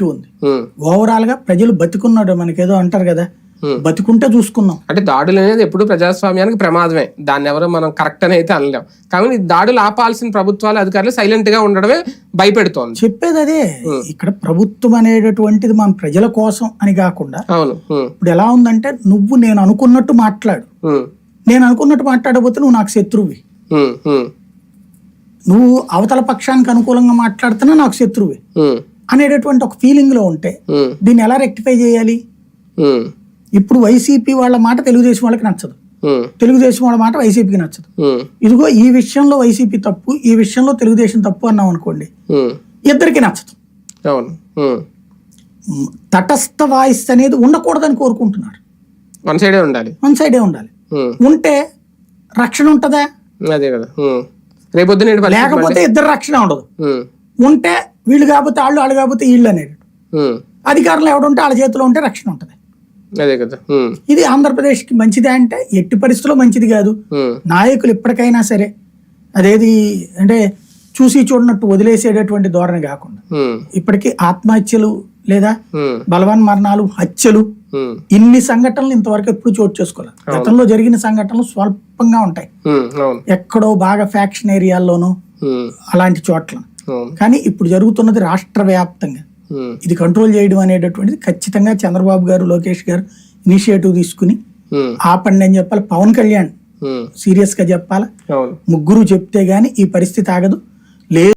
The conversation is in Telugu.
నెగిటివ్ ఉంది. ఓవరాల్గా ప్రజలు బతికున్నాడు మనకేదో అంటారు కదా. బతికుంటే చూసుకుందాం. అంటే దాడులు అనేది ఎప్పుడు ప్రజాస్వామ్యానికి ప్రమాదమే. దాన్ని ఎవరు మనం కరెక్ట్ అని అయితే అనలేం. కానీ దాడులు ఆపాల్సిన ప్రభుత్వాలు అధికారులు సైలెంట్గా ఉండడమే భయపెడుతోంది. చెప్పేది అదే ఇక్కడ ప్రభుత్వం అనేటటువంటిది మన ప్రజల కోసం అని కాకుండా అవును. ఇప్పుడు ఎలా ఉందంటే నువ్వు నేను అనుకున్నట్టు మాట్లాడు. నేను అనుకున్నట్టు మాట్లాడకపోతే నువ్వు నాకు ఉమ్, నువ్వు అవతల పక్షానికి అనుకూలంగా మాట్లాడుతున్నా నాకు శత్రువే. అనేటటువంటి ఒక ఫీలింగ్లో ఉంటే దీన్ని ఎలా రెక్టిఫై చేయాలి? ఇప్పుడు వైసీపీ వాళ్ళ మాట తెలుగుదేశం వాళ్ళకి నచ్చదు. తెలుగుదేశం వాళ్ళ మాట వైసీపీకి నచ్చదు. ఇదిగో ఈ విషయంలో వైసీపీ తప్పు ఈ విషయంలో తెలుగుదేశం తప్పు అన్నాం అనుకోండి ఇద్దరికి నచ్చదు. తటస్థ వాయిస్ అనేది ఉండకూడదని కోరుకుంటున్నారు. వన్ సైడే ఉండాలి. వన్ సైడే ఉండాలి. ఉంటే రక్షణ ఉంటుందా? అదే కదా. లేకపోతే ఇద్దరు రక్షణ ఉండదు. ఉంటే వీళ్ళు కాకపోతే వాళ్ళు వాళ్ళు కాకపోతే వీళ్ళు అనేది అధికారులు ఎవడుంటే వాళ్ళ చేతిలో ఉంటే రక్షణ ఉంటుంది. అదే కదా. ఇది ఆంధ్రప్రదేశ్కి మంచిదే అంటే ఎట్టి పరిస్థితుల్లో మంచిది కాదు. నాయకులు ఎప్పటికైనా సరే అదేది అంటే చూసి చూడనట్టు వదిలేసేటటువంటి ధోరణి కాకుండా ఇప్పటికీ ఆత్మహత్యలు లేదా బలవన్ మరణాలు హత్యలు ఇన్ని సంఘటనలు ఇంతవరకు ఎప్పుడు చోటు చేసుకోలేదు. గతంలో జరిగిన సంఘటనలు స్వల్పంగా ఉంటాయి. ఎక్కడో బాగా ఫ్యాక్షన్ ఏరియాల్లోనూ అలాంటి చోట్ల. కానీ ఇప్పుడు జరుగుతున్నది రాష్ట్ర వ్యాప్తంగా ఇది కంట్రోల్ చేయడం అనేటటువంటిది ఖచ్చితంగా చంద్రబాబు గారు లోకేష్ గారు ఇనిషియేటివ్ తీసుకుని ఆపండి అని చెప్పాలి. పవన్ కళ్యాణ్ సీరియస్గా చెప్పాలి? ముగ్గురు చెప్తే గానీ ఈ పరిస్థితి ఆగదు. లేదు